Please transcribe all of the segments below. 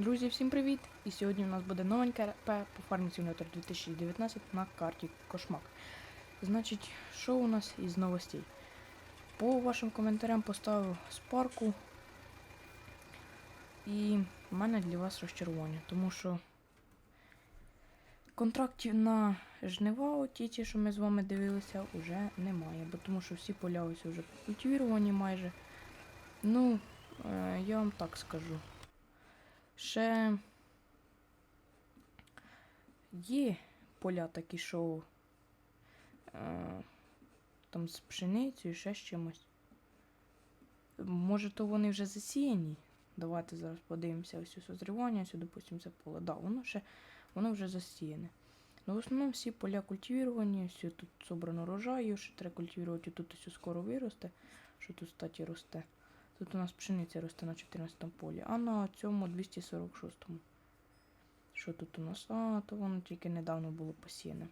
Друзі, всім привіт! І сьогодні у нас буде новеньке РП по Farming Simulator 2019 на карті Кошмак. Значить, що у нас із новостей? По вашим коментарям поставив спарку. І в мене для вас розчарування, тому що контрактів на жнива, оті, ті, що ми з вами дивилися, вже немає, бо тому що всі поля ось вже культивіровані майже. Ну, е, я вам так скажу. Ще є поля такі, що е, там з пшеницею, ще з чимось. Може, то вони вже засіяні. Давайте зараз подивимося ось у созрівання, сюди, допустимо, це поле. Да, воно ще воно вже засіяне. Ну, в основному всі поля культивіровані, все тут собрано рожаю, ще треба культивірувати, тут ось скоро виросте, що тут, кстати, росте. Тут у нас пшениця росте на 14 полі, а на цьому 246-му. Що тут у нас? А, то воно тільки недавно було посіяне.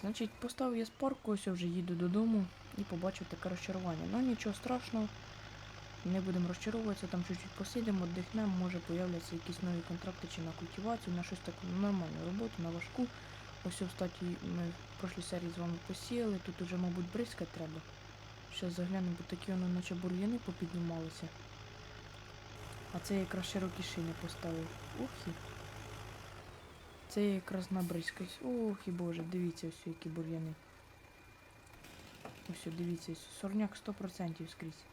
Значить, поставив я спарку, ось я вже їду додому і побачив таке розчарування. Ну нічого страшного, не будемо розчаровуватися, там чуть-чуть посидимо, віддихнемо, може появляться якісь нові контракти чи на культивацію, на щось таку нормальну роботу, на важку. Ось, кстати, ми в прошлій серії з вами посіяли, тут уже, мабуть, бризкати треба. Зараз заглянемо, бо такі воно наче бур'яни попіднімалися. А це якраз широкі шини поставив. Ух і. Це я якраз набризкаюсь. Ох і боже, дивіться ось які бур'яни. Ось, дивіться, сорняк 100% скрізь.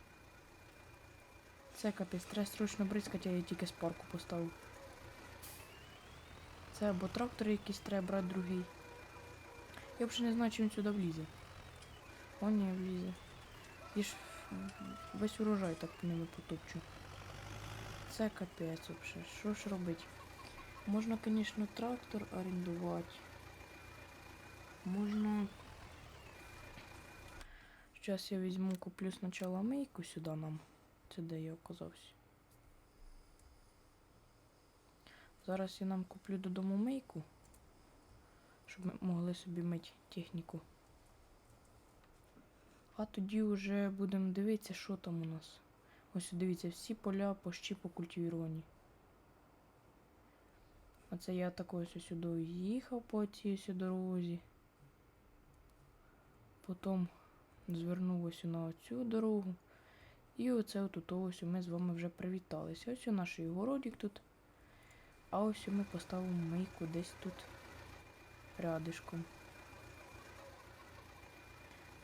Це капець, треба срочно бризкати, а я тільки спарку поставив. Це або трактор якийсь треба брати другий. Я взагалі не знаю, чи він сюди влізе. О, ні, влізе. Я ж весь урожай так по ними потопчу. Це капець вообще. Що ж робить? Можна, звісно, трактор орендувати. Можна. Зараз я візьму, куплю спочатку мийку сюди нам. Це де я оказався. Зараз я нам куплю додому мийку, щоб ми могли собі мити техніку. А тоді вже будемо дивитися, що там у нас. Ось дивіться, всі поля почти покультивіровані. А це я такою ось сюди їхав по цій дорозі. Потім звернув ось на цю дорогу. І оце отут ось ми з вами вже привіталися. Ось наш городик тут. А ось ми поставимо мийку десь тут рядишком.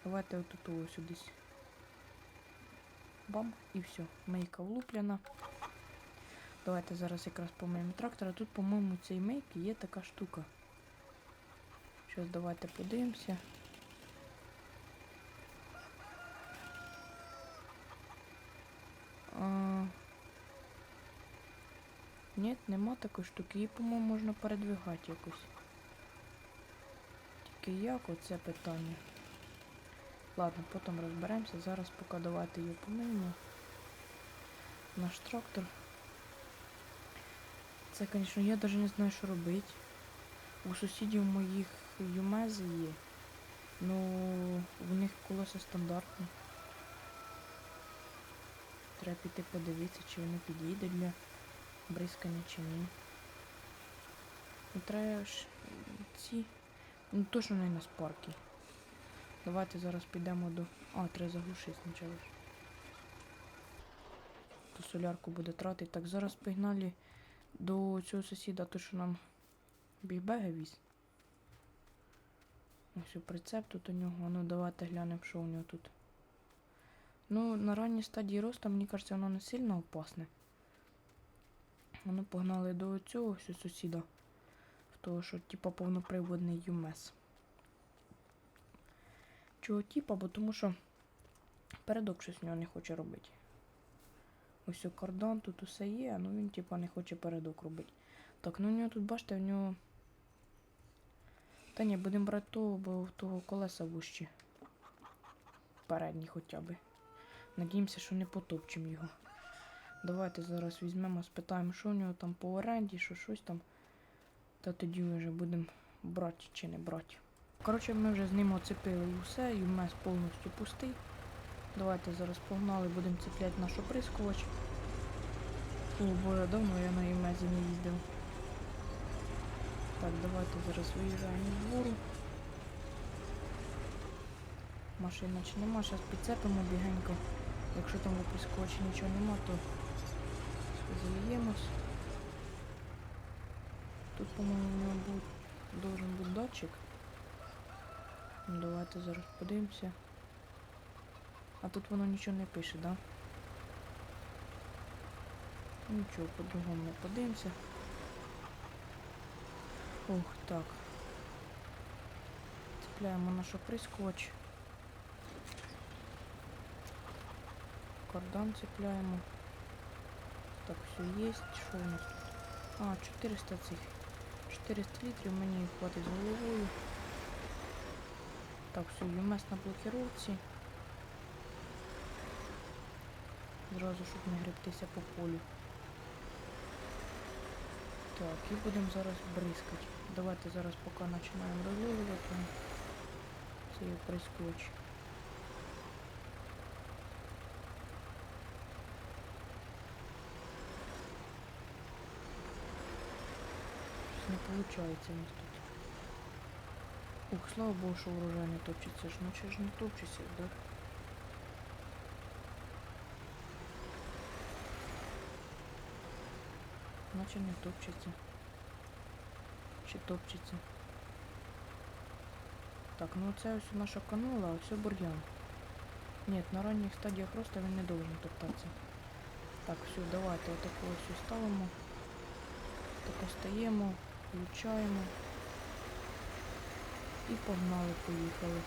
Давайте отут ось десь. Бам, і все. Мийка влуплена. Давайте зараз якраз помиємо трактора. Тут, по-моєму, цій мийки є така штука. Зараз давайте подивимося. Ні, нема такої штуки. Її, по-моєму, можна передвигати якось. Тільки як оце питання. Ладно, потім розберемося. Зараз поки давайте її помиємо. Наш трактор. Це, звісно, я навіть не знаю, що робити. У сусідів моїх юмези є. Ну, в них колеса стандартні. Треба піти подивитися, чи воно підійде для бризкання чи ні. Ну, треба ж ці. Ну точно не на спарки. Давайте зараз підемо до... А, треба заглушити спочатку. То солярку буде тратити. Так, зараз погнали до цього сусіда, то що нам бігбеги віз. Ось прицеп тут у нього. Ну давайте глянемо, що у нього тут. Ну, на ранній стадії росту, мені кажеться, воно не сильно опасне. Воно погнали до цього сусіда. В того, що типа повноприводний ЮМЕС. Чого типа, бо тому що передок щось в нього не хоче робити. Ось у кордон тут усе є, ну він типа не хоче передок робити. Так, ну у нього тут, бачите, в нього. Та ні, будемо брати того, бо в того колеса вущі. Передні хоча б. Надіємося, що не потопчемо його. Давайте зараз візьмемо, спитаємо, що у нього там по оренді, що щось там. Та тоді вже будемо брати чи не брати. Коротше, ми вже з ним оцепили усе, і в повністю пустий. Давайте зараз погнали, будемо цепляти наш оприскувач. О, боже, давно я на Імезі не їздив. Так, давайте зараз виїжджаємо з двору. Машина чи нема, зараз підцепимо бігенько. Якщо там в оприскувачі нічого нема, то заліємось. Тут, по-моєму, у должен бути датчик. Давайте зараз подивимося. А тут воно нічого не пише, да? Нічого, по-другому не подивимося. Ух, так. Цепляємо наш оприскувач. Кардан цепляємо. Так, все є. Що у нас тут? А, 400 цих. 400 літрів мені хватить з головою. Так, все, ЮМС на блокировці. Зразу, щоб не гребтися по полю. Так, і будемо зараз бризкати. Давайте зараз поки починаємо розловлювати цей прискоч. Щось не виходить у нас тут. Ух, слава Богу, що урожай не топчеться ж, ну чи ж не топчеться, да? Наче не топчеться. Чи топчеться. Так, ну це ось наша канула, а все бур'ян. Нет, на ранніх стадіях росту він не должен топтатися. Так, все, давайте отаку ось ставимо. Так стаємо, включаємо. І погнали, поїхали.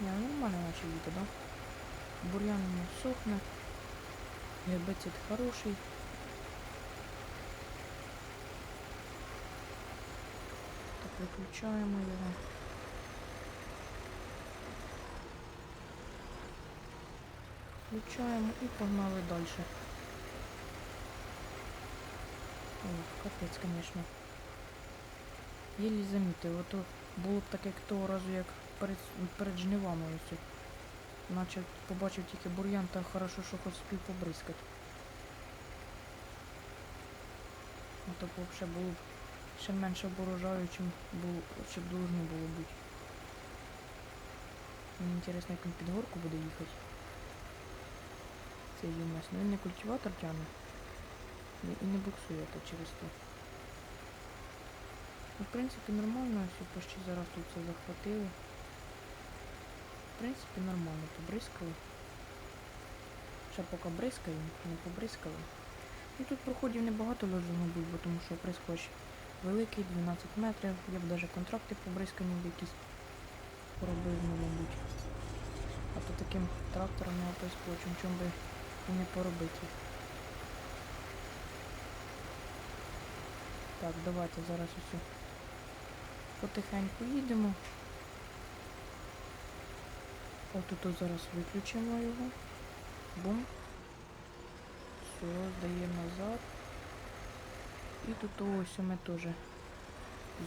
Не, ну нормально наче їде, да? Бур'ян нас сохне. Гербицид хороший. Так, виключаємо його. Включаємо і погнали далі. О, капець, звісно. Єлі замітив, ото було б так, як того разу, як перед, перед жнивами ось. Наче побачив тільки бур'ян, та хорошо, що хоч спів побризкати. А то б взагалі було б ще менше урожаю, чим було, должно було бути. Мені цікаво, як він під горку буде їхати. Цей ЮМС. Ну він не культиватор тягне. І- І не буксує то через. Ну, в принципі, нормально, все почти зараз тут все захватили. В принципі, нормально побризкали. Ще поки бризкаємо, не побризкали. Ну тут проходів небагато должно бути, бо тому що прискоч великий, 12 метрів. Я б навіть контракти по бризканню б якісь поробив, ну, мабуть. А то таким трактором не прискочем, чим би і не поробити. Так, давайте зараз усе потихеньку їдемо. Отут от зараз виключимо його. Бум. Все, здаємо назад. І тут ось ми теж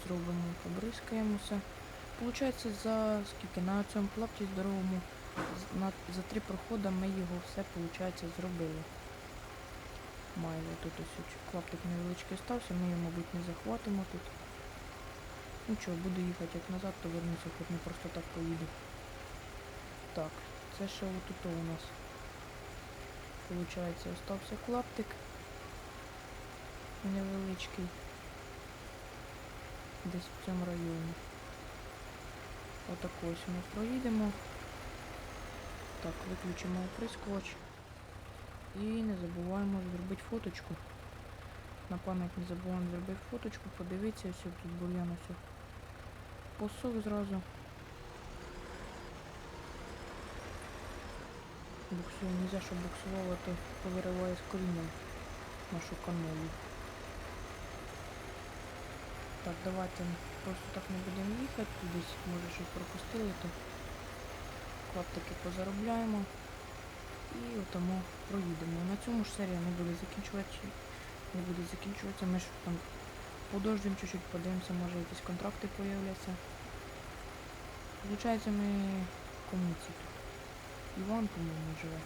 зробимо, побризкаємося. Получається за скільки? На цьому клапті здоровому за три проходи ми його все, получається, зробили. Майже тут ось клаптик невеличкий стався, ми його, мабуть, не захватимо тут. Нічого, буду їхати як назад, то вернуся, хоч не просто так поїду. Так, це ще отут у нас. Получається, остався клаптик невеличкий. Десь в цьому районі. Отако ось ми проїдемо. Так, виключимо оприскувач. І не забуваємо зробити фоточку. На пам'ять не забуваємо зробити фоточку, подивитися, все тут бур'ян все. Посох зразу. Буксує, нельзя, щоб буксувало, то повириває з корінням нашу канолу. Так, давайте просто так не будемо їхати, кудись, може щось пропустили, то клаптики позаробляємо і отамо проїдемо. На цьому ж серія не буде закінчуватися. Не буде закінчуватися. Ми ж там подождемо чуть-чуть, подивимося, може якісь контракти появляться. Получається, ми кому ці тут? Іван, по-моєму, живе.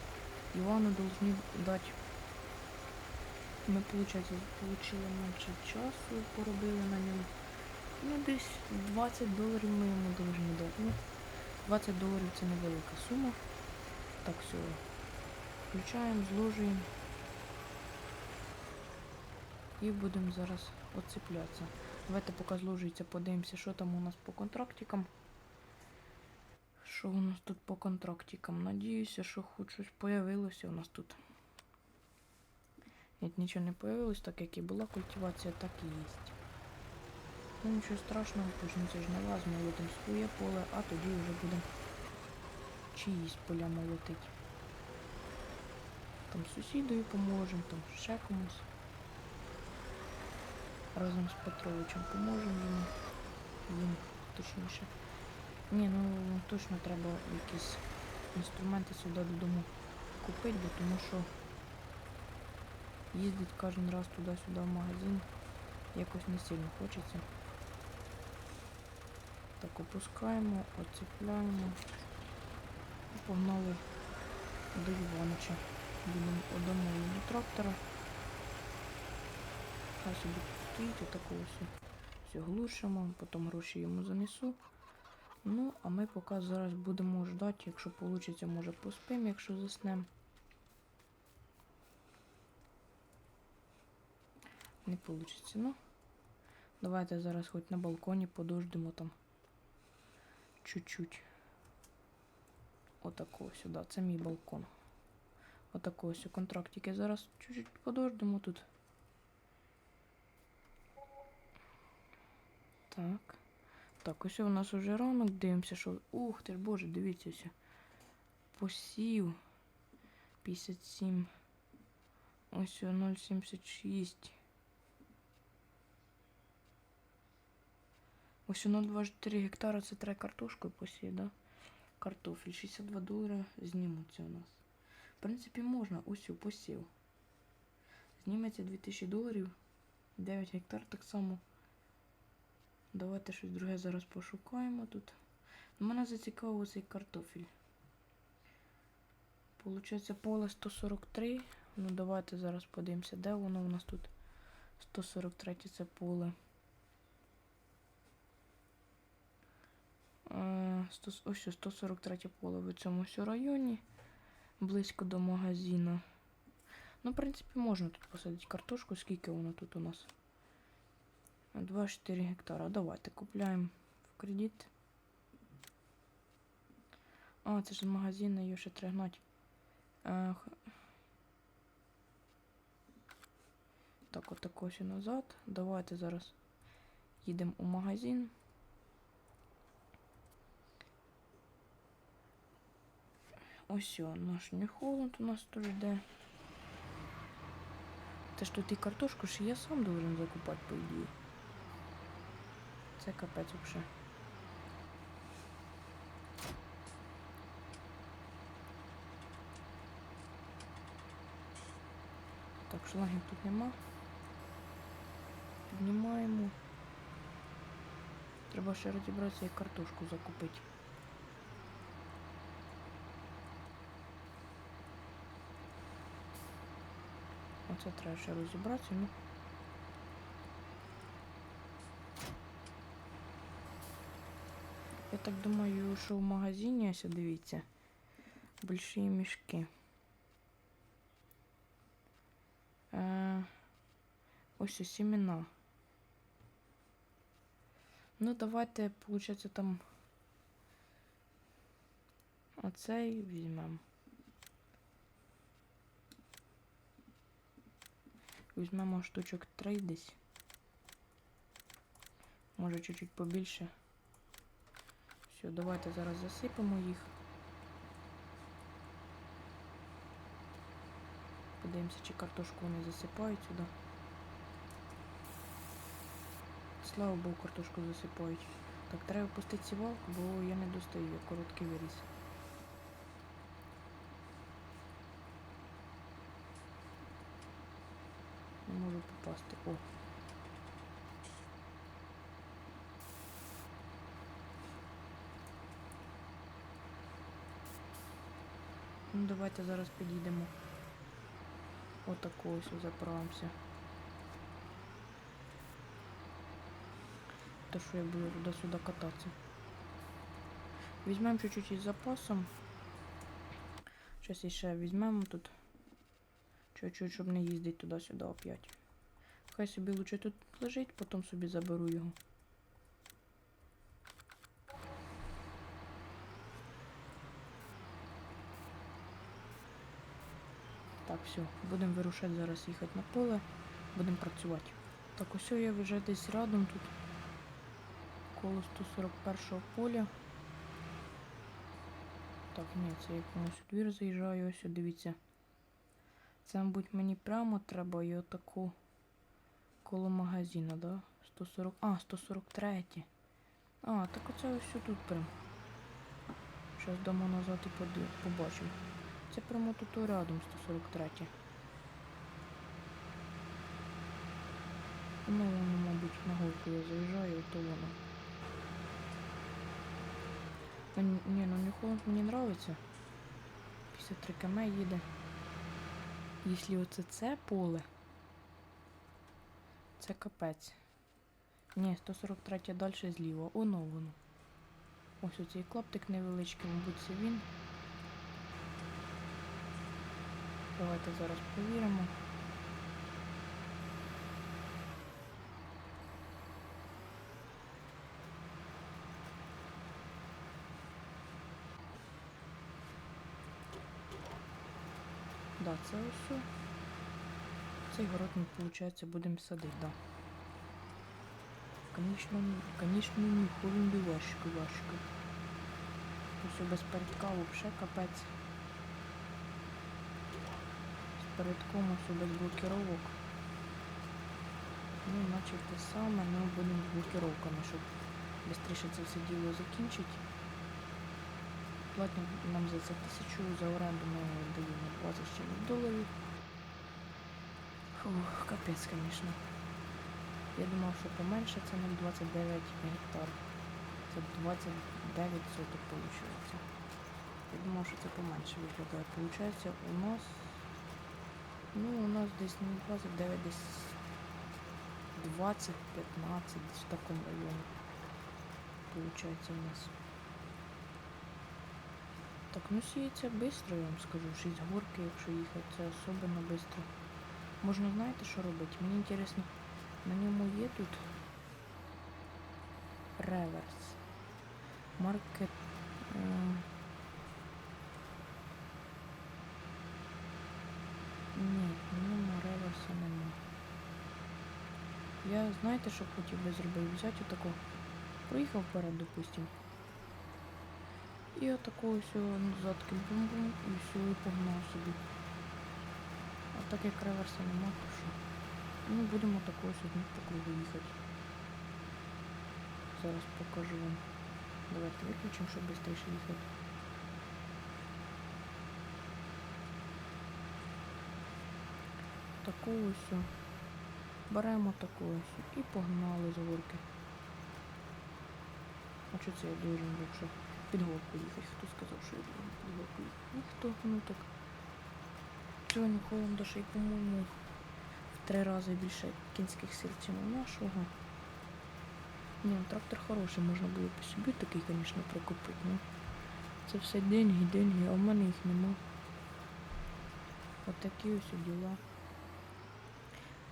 Івану должны дати. Ми, виходить, отримали менше часу, поробили на ньому. Ну, десь 20 доларів ми йому повинні дати. Ну, 20 доларів це невелика сума. Так, все. Включаємо, зложуємо. І будемо зараз оцеплятися. Давайте поки зложується, подивимося, що там у нас по контрактикам. Що у нас тут по контрактикам? Надіюся, що хоч щось появилося у нас тут. Ні, нічого не появилось, так як і була культивація, так і є. Ну нічого страшного, почнеться ж не вас, молотим своє поле, а тоді вже будемо чиїсь поля молотить. Там сусідою поможемо, там ще комусь. Разом з Петровичем поможемо йому. Їм, точніше. Ні, ну точно треба якісь інструменти сюди додому купити, бо тому що їздить кожен раз туди-сюди в магазин якось не сильно хочеться. Так, опускаємо, оцепляємо. І погнали до Іванича. Будемо одному йому трактора. Хай собі стоїть, отакого все. Все глушимо, потім гроші йому занесу. Ну, а ми поки зараз будемо ждати, якщо вийде, може поспимо, якщо заснемо. Не вийде, ну. Давайте зараз хоч на балконі подождемо там чуть-чуть. Отакого сюди. Це мій балкон. Отакого ось контрактики. Зараз чуть-чуть подождемо тут. Так. Так, ось у нас уже ранок, дивимося, що. Ух ти ж боже, дивіться ось. Посів. 57. Ось 0,76. Ось 0,24 гектара це треба картошкою посіяти, да? Картофель. 62 долари знімуться у нас. В принципі, можна ось у посів. Зніметься 2000 доларів. 9 гектар так само. Давайте щось друге зараз пошукаємо тут. Мене зацікавив цей картофель. Получається поле 143. Ну давайте зараз подивимося, де воно у нас тут. 143 це поле. Е, Ось що, 143 поле в цьому всьому районі. Близько до магазину. Ну, в принципі, можна тут посадити картошку. Скільки воно тут у нас? 2-4 гектара. Давайте купляємо в кредит. А, це ж з магазину її ще треба гнати. Е, Так, от ось і назад. Давайте зараз їдемо у магазин. Ось наш Нью-Холланд у нас тут йде. Це ж тут і картошку ж я сам должен закупати, по ідеї. Це капець вообще. Так, шлагів тут нема. Піднімаємо. Треба ще розібратися і картошку закупити. Оце треба ще розібратися, ну. Я так думаю, що в магазині ось дивіться. Больші мішки. Е, ось ось семена. Ну, давайте, получается, там оцей візьмемо. Візьмемо штучок 3 десь. Може чуть-чуть побільше. Все, давайте зараз засипемо їх. Подивимося, чи картошку вони засипають сюди. Слава Богу, картошку засипають. Так, треба пустити сівалку, бо я не достаю, я короткий виріс. Можу попасти. О. Ну, давайте зараз підійдемо. Отако ось заправимося. То що я буду туди-сюди кататися. Візьмемо чуть-чуть із запасом. Щось іще візьмемо тут. Чуть-чуть, щоб не їздити туди-сюди опять. Хай собі лучше тут лежить, потім собі заберу його. Так, все, будемо вирушати зараз їхати на поле, будемо працювати. Так, ось я вже десь рядом тут. Коло 141 поля. Так, ні, це я комусь у двір заїжджаю, ось дивіться. Це, мабуть, мені прямо треба і отаку коло магазина, да? 140. А, 143. А, так оце ось тут прям. Зараз дамо назад і побачимо. Це прямо тут рядом 143. Ну, воно, мабуть, на горку я заїжджаю, то воно. Ні, ну Нью-Холланд мені нравиться. 53 км їде. Якщо оце це поле, це капець. Ні, 143 далі зліва. Оно воно. Ось оцей клаптик невеличкий, мабуть, це він. Давайте зараз повіримо. Да, це ось. Цей город ми, виходить, будемо садити, да. Конечно, конечно, ні, холодно важко, важко. Ось без передка вообще капець. З передком ось без блокировок. Ну, наче те саме, але будемо з блокировками, щоб швидше це все діло закінчити. Платять нам за це тисячу, за оренду ми даємо 20 з доларів. Фух, капець, звісно. Я думав, що поменше це 0,29 гектар. Це 29 соток виходить. Я думав, що це поменше виглядає. Получається, у нас. Ну, у нас десь не 29, десь 20, 15, десь в такому районі. Получається у нас. Так, ну сіється швидко, я вам скажу. 6 горки, якщо їхати, це особливо швидко. Можна, знаєте, що робити? Мені інтересно, на ньому є тут реверс. Маркет. е, Ні, на ньому реверса нема. Я знаєте, що хотів би зробити? Взяти отако. Проїхав вперед, допустим. І отако ось назад бум-бум і все, і погнав собі. А так як реверса нема, то що? Ну, будемо такою сьогодні по кругу їхати. Зараз покажу вам. Давайте виключимо, щоб швидше їхати. Таку ось. Беремо таку ось і погнали з горки. А що це я должен був що під горку їхати? Хто сказав, що я должен під горку їхати? Ніхто, ну так. Сьогодні Холланда ще й, по-моєму, в три рази більше кінських сил, у нашого. Ні, ну, трактор хороший, можна було б собі такий, звісно, прикупити. Ну, це все деньги, деньги, а в мене їх нема. Отакі ось діла.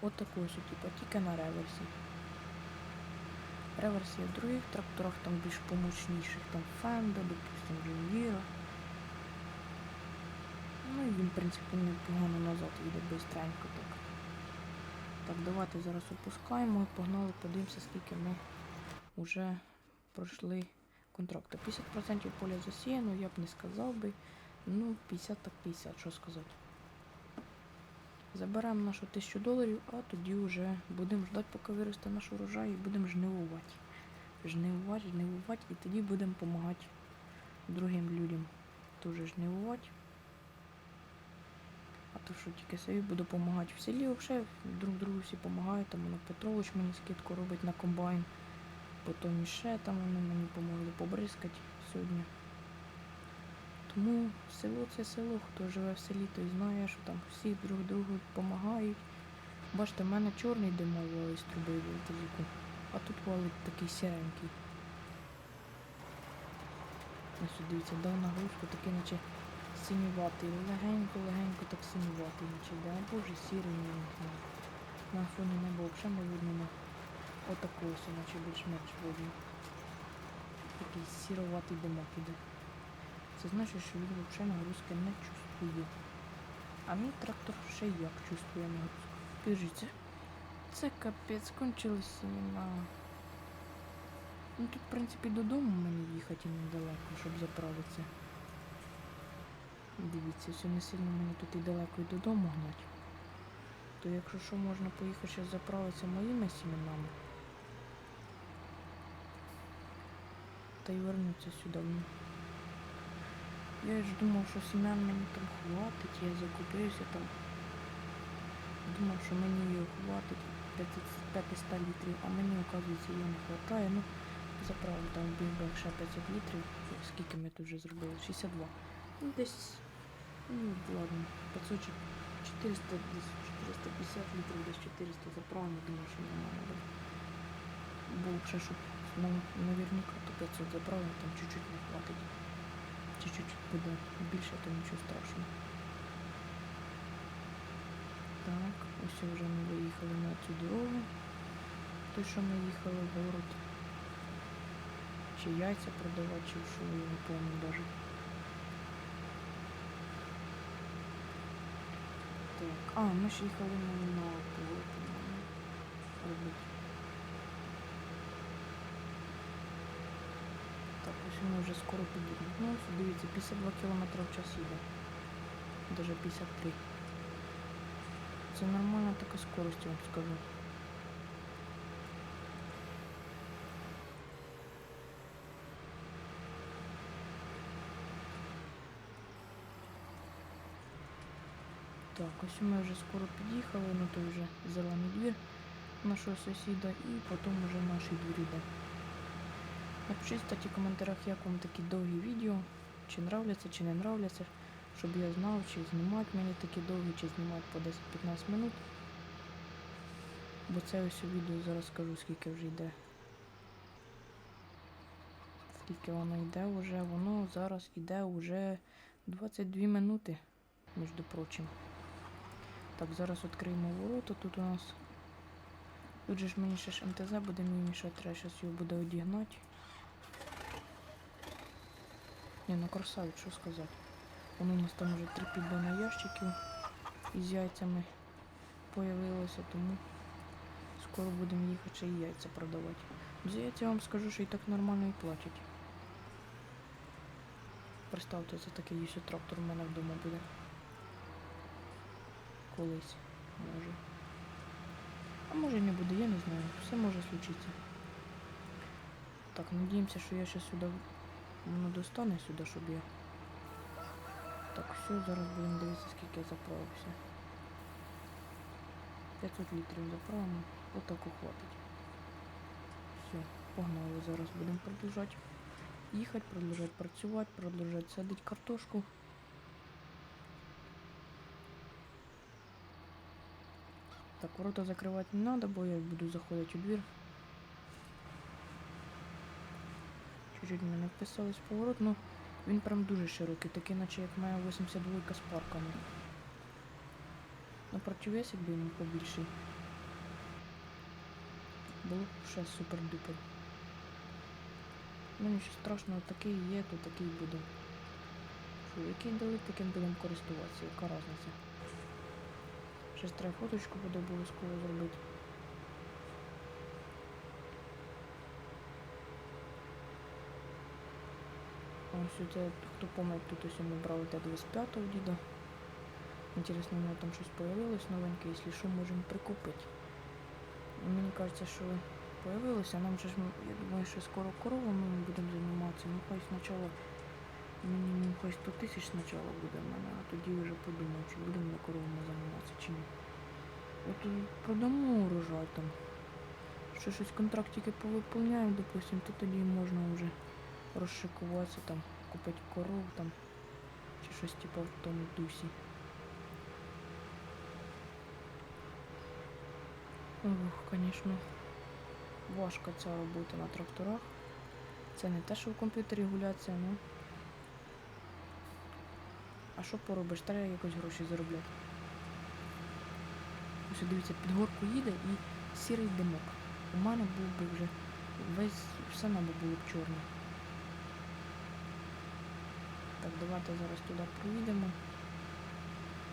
От таку ось, типу, тільки на реверсі. Реверс в других тракторах, там більш помощніших, там Фенда, допустим, Джунвіра. Ну і він, в принципі, непогано назад їде бистренько так. Так, давайте зараз опускаємо погнали, подивимося, скільки ми вже пройшли контракту. 50% поля засіяно, я б не сказав би. Ну, 50 так 50, що сказати. Заберемо нашу 1000 доларів, а тоді вже будемо ждати, поки виросте наш урожай і будемо жнивувати. Жнивувати, жнивувати, і тоді будемо допомагати другим людям теж жнивувати. То що тільки собі буду допомагати в селі, взагалі друг другу всі допомагають, там воно Петрович мені скидку робить на комбайн, потім іще там вони мені допомогли побризкати сьогодні. Тому село це село, хто живе в селі, той знає, що там всі друг другу допомагають. Бачите, в мене чорний димой валить з труби вилтазіку, а тут валить такий сіренький. Ось дивіться, дав нагрузку, такий наче синюватий, легенько-легенько так синюватий, наче йде. Боже, сірий не. На фоні неба взагалі не видно. ну, Отакого ось, наче більш-менш видно. Такий сіроватий димок іде. Це значить, що він взагалі нагрузки не чувствує. А мій трактор ще як чувствує нагрузку. Підождіть, це, капець, кончились семена. Ну тут, в принципі, додому мені їхати недалеко, щоб заправитися. Дивіться, все не сильно мені тут і далеко і додому гнать. То якщо що, можна поїхати ще заправитися моїми сіменами. Та й вернуться сюди. Я ж думав, що семян мені там хватить, я закупився там. Думав, що мені його хватить 500 500 літрів, а мені, оказується, його не вистачає. Ну, заправив там в бігбек ще 500 літрів. Скільки ми тут вже зробили? 62. Ну, десь, ну, ладно, 500 чи 400, десь 450 літрів, десь 400 заправимо, думаю, що нормально буде. Бо ще, щоб ну, наверняка то 500 заправимо, там чуть-чуть не хватить. Чуть-чуть буде більше, то нічого страшного. Так, ось вже ми виїхали на цю дорогу. Той, що ми в город. Чи яйця продавати, чи що, я не пам'ятаю даже. Так, а, ми ж їхали на, робити. Так, ось ми вже скоро підійдемо. Ну, ось дивіться, 52 км в час їде. Даже 53. Це нормальна така скорость, я вам скажу. Так, ось ми вже скоро під'їхали, ну то вже зелений двір нашого сусіда і потім вже наш двір іде. Напишіть, кстати, в коментарях, як вам такі довгі відео, чи нравляться, чи не нравляться, щоб я знав, чи знімати мені такі довгі, чи знімати по 10-15 минут. Бо це ось у відео зараз скажу, скільки вже йде. Скільки воно йде вже, воно зараз йде вже 22 минути, між прочим. Так, зараз відкриємо ворота. Тут у нас. Тут же ж мені ще ж МТЗ буде мені мішати, треба зараз його буде одігнати. Ні, ну красавець, що сказати. Воно у нас там вже три піддона ящиків із яйцями появилося, тому скоро будемо їхати ще і яйця продавати. За яйця вам скажу, що і так нормально і платять. Представте, це такий трактор у мене вдома буде. Колись, може. А може не буде, я не знаю. Все може случитися. Так, надіємося, що я ще сюди воно достане сюди, щоб я. Так, все, зараз будемо дивитися, скільки я заправився. 500 літрів заправимо, отако хватить. Все, погнали, зараз будемо продовжати їхати, продовжати працювати, продовжати садити картошку. Так, ворота закривати не треба, бо я буду заходити у двір. Чуть-чуть мене вписались поворот, ну він прям дуже широкий, такий, наче як моя 82 з парками. На противес, якби йому побільший. Було б ще супер-дупер. Ну нічого страшного, такий є, то такий буде. Що, який дали, таким будемо користуватися, яка різниця. Щось треба фоточку буде обов'язково зробити. Ось це, хто пам'ятає, тут ось ми брали Т-25 у діда. Інтересно, у нього там щось появилось новеньке, якщо що, можемо прикупити. Мені кажеться, що появилося, нам же ж, я думаю, що скоро коровами ми будемо займатися. Ну хай спочатку, хай 100 тисяч спочатку буде в мене, а тоді вже подумаю, чи будемо на коровами займатися, чи ні. От продамо урожай там. Що щось контракт тільки повиповняємо, допустим, то тоді можна вже розшикуватися там, купити коров там. чи щось типу в тому дусі. Ох, звісно, важка ця робота на тракторах. Це не те, що в комп'ютері гуляться, ну. А що поробиш? Треба якось гроші заробляти. Ось дивіться, під горку їде і сірий димок. У мене був би вже весь все небо було б чорне. Так, давайте зараз туди проїдемо.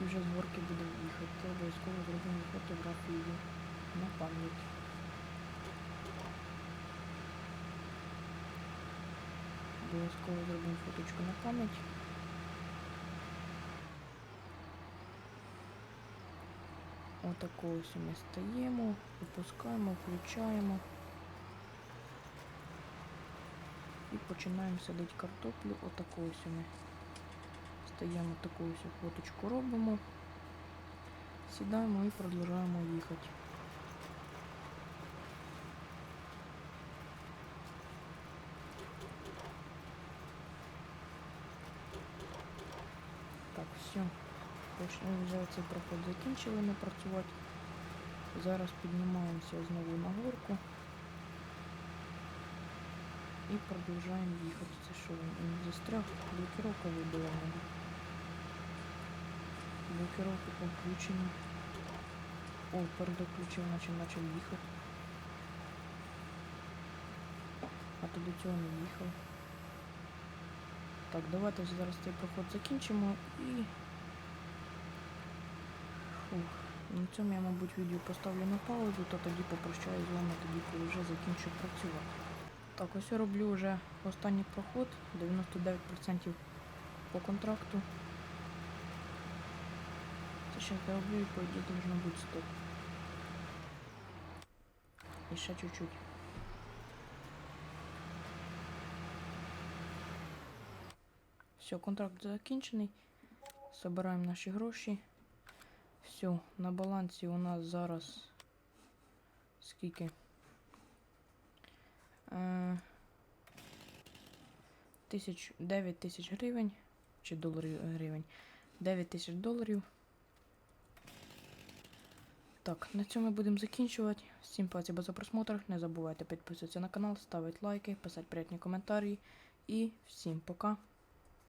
І вже з горки будемо їхати. Це обов'язково зробимо фотографію на пам'ять. Обов'язково зробимо фоточку на пам'ять. Отако ось ми стаємо, випускаємо, включаємо. І починаємо садити картоплю. Отако ось ми стаємо таку ось фоточку робимо. Сідаємо і продовжуємо їхати. Так, все. Вже цей проход закінчили ми працювати. Зараз піднімаємося знову на горку. І продовжуємо їхати. Це що він застряг? Блокировка вибила нього. Блокировка по включенню. О, передоключив, наче почав їхати. А то до цього не їхав. Так, давайте зараз цей проход закінчимо і. Фух. На цьому я, мабуть, відео поставлю на паузу, та тоді попрощаюсь з вами тоді, коли вже закінчу працювати. Так, ось я роблю вже останній проход, 99% по контракту. Це ще я роблю і по ідеї бути 100. І ще чуть-чуть. Все, контракт закінчений. Собираємо наші гроші. Все, на балансі у нас зараз скільки? Е, Тисяч, 9 тисяч гривень чи доларів гривень. 9 тисяч доларів. Так, на цьому ми будемо закінчувати. Всім спасибо за просмотр. Не забувайте підписуватися на канал, ставити лайки, писати приятні коментарі. І всім пока.